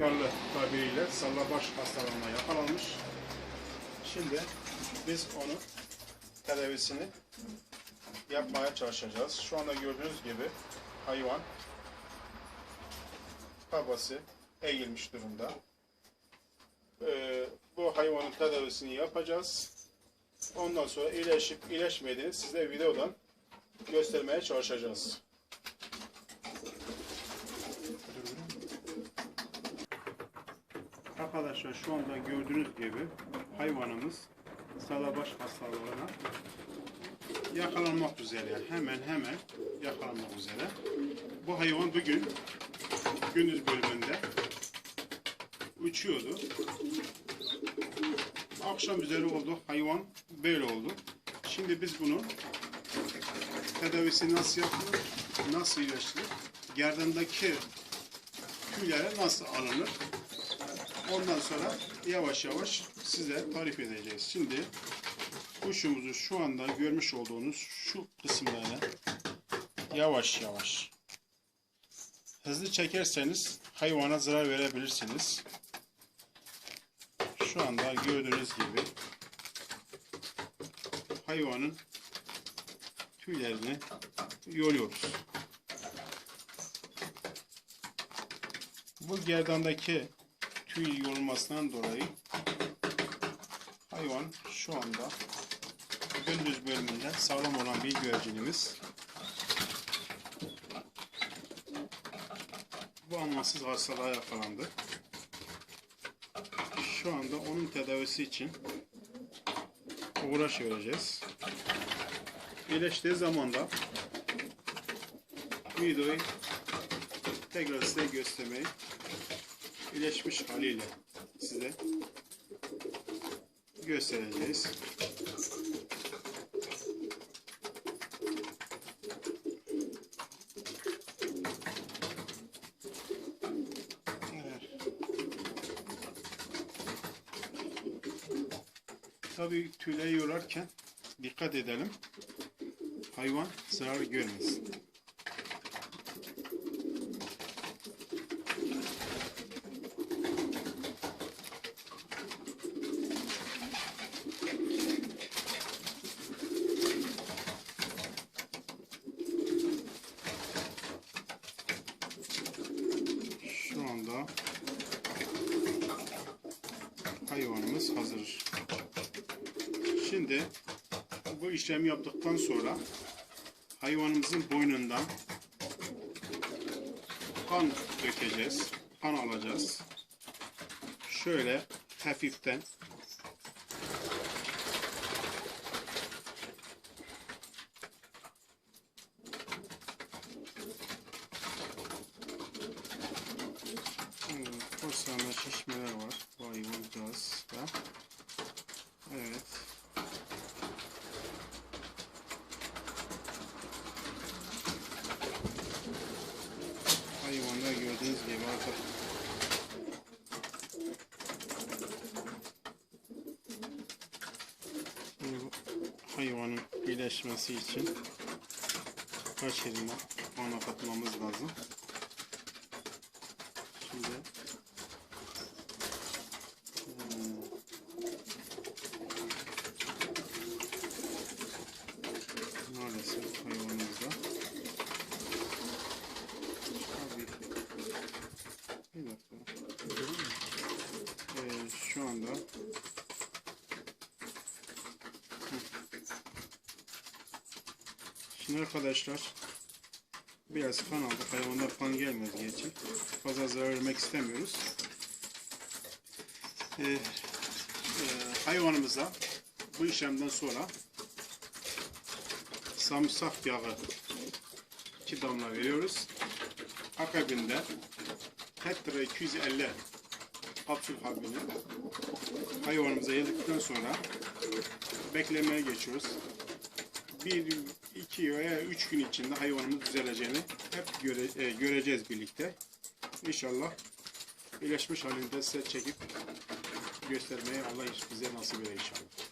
Yanlı tabiriyle sallabaş hastalığına yakalanmış. Şimdi biz onu tedavisini yapmaya çalışacağız. Şu anda gördüğünüz gibi hayvan kafası eğilmiş durumda. Ee, bu hayvanın tedavisini yapacağız. Ondan sonra iyileşip iyileşmediğini size videodan göstermeye çalışacağız. Arkadaşlar şu anda gördüğünüz gibi hayvanımız salabaş hastalığına yakalanmak üzere. Yani hemen hemen yakalanmak üzere. Bu hayvan bugün gündüz bölümünde uçuyordu. Akşam üzeri oldu. Hayvan böyle oldu. Şimdi biz bunu tedavisi nasıl yapılır, nasıl iyileştirilir, gerdandaki tüylere nasıl alınır, ondan sonra yavaş yavaş size tarif edeceğiz. Şimdi kuşumuzu şu anda görmüş olduğunuz şu kısımlarına yavaş yavaş hızlı çekerseniz hayvana zarar verebilirsiniz. Şu anda gördüğünüz gibi hayvanın tüylerini yoluyoruz. Bu gerdandaki tüy yolmasından dolayı hayvan şu anda gündüz bölümünde sağlam olan bir güvercinimiz. Bu amansız hastalığa yakalandı. Şu anda onun tedavisi için uğraş vereceğiz. İyileştiği zaman da videoyu tekrar size göstermeyi iyileşmiş haliyle size göstereceğiz. Tabii tüyleri yolarken dikkat edelim. Hayvan zarar görmesin. Şu anda hayvanımız hazır. Şimdi bu işlemi yaptıktan sonra hayvanımızın boynundan kan dökeceğiz. Kan alacağız. Şöyle hafiften Porsiyonda şişmeler var. Bu hayvancağızda. Evet. Hayvanda gördüğünüz gibi arka Şimdi bu hayvanın iyileşmesi için kaç elime ona katmamız lazım. Şimdi hmm, maalesef hayvanımızda. Ee, şu anda Şimdi arkadaşlar biraz kan aldık. Hayvanlar kan gelmez geçin. Fazla zarar vermek istemiyoruz. Ee, e, hayvanımıza bu işlemden sonra samsak yağı iki damla veriyoruz. Akabinde Tetra 250 kapsül habini hayvanımıza yedikten sonra beklemeye geçiyoruz. Bir, iki veya üç gün içinde hayvanımız düzeleceğini hep göre, e, göreceğiz birlikte. İnşallah iyileşmiş halinde size çekip göstermeyi Allah bize nasip eder inşallah.